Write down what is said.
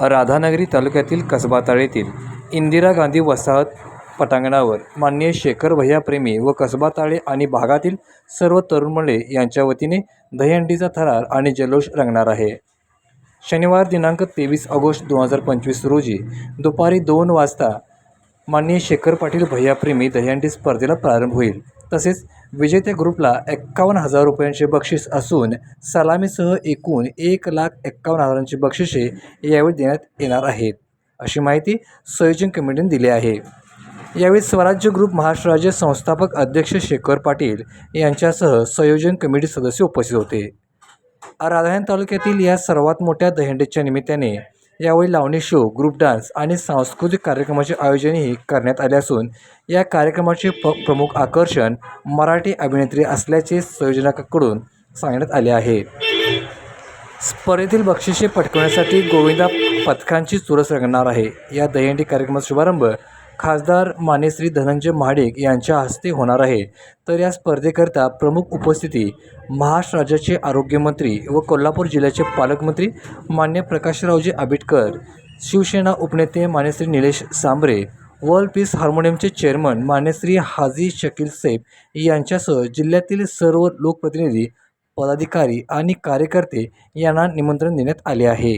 राधानगरी तालुक्यातील कसबा तळेतील इंदिरा गांधी वसाहत पटांगणावर माननीय शेखर भैया प्रेमी व कसबा ताळे आणि भागातील सर्व तरुण मंडळी यांच्या वतीने दहीहंडीचा थरार आणि जल्लोष रंगणार आहे. शनिवार दिनांक तेवीस ऑगस्ट दोन हजार पंचवीस रोजी दुपारी दोन वाजता माननीय शेखर पाटील भैया प्रेमी दहीहंडी स्पर्धेला प्रारंभ होईल. तसेच विजेत्या ग्रुपला एक्कावन्न हजार रुपयांचे बक्षीस असून सलामीसह एकूण एक लाख एक्कावन्न हजारांची बक्षिसे यावेळी देण्यात येणार आहेत. अशी माहिती संयोजन कमिटीने दिली आहे. यावेळी स्वराज्य ग्रुप महाराष्ट्र राज्य संस्थापक अध्यक्ष शेखर पाटील यांच्यासह संयोजन कमिटी सदस्य उपस्थित होते. राधायण तालुक्यातील या सर्वात मोठ्या दहीहंडीच्या निमित्ताने यावेळी लावणी शो ग्रुप डान्स आणि सांस्कृतिक कार्यक्रमाचे आयोजनही करण्यात आले असून या कार्यक्रमाचे प प्रमुख आकर्षण मराठी अभिनेत्री असल्याचे संयोजनाकडून सांगण्यात आले आहे. स्पर्धेतील बक्षिसे पटकवण्यासाठी गोविंदा पथकांची चुरस रंगणार आहे. या दहीहंडी कार्यक्रमाचा शुभारंभ खासदार मानेश्री धनंजय महाडिक यांच्या हस्ते होणार आहे. तर या स्पर्धेकरता प्रमुख उपस्थिती महाराष्ट्र राज्याचे आरोग्यमंत्री व कोल्हापूर जिल्ह्याचे पालकमंत्री मान्य प्रकाशरावजी आंबेडकर शिवसेना उपनेते मान्यश्री निलेश सांबरे वर्ल्ड पीस हार्मोनियमचे चेअरमन मान्यश्री हाजी शकील सेफ यांच्यासह जिल्ह्यातील सर्व लोकप्रतिनिधी पदाधिकारी आणि कार्यकर्ते यांना निमंत्रण देण्यात आले आहे.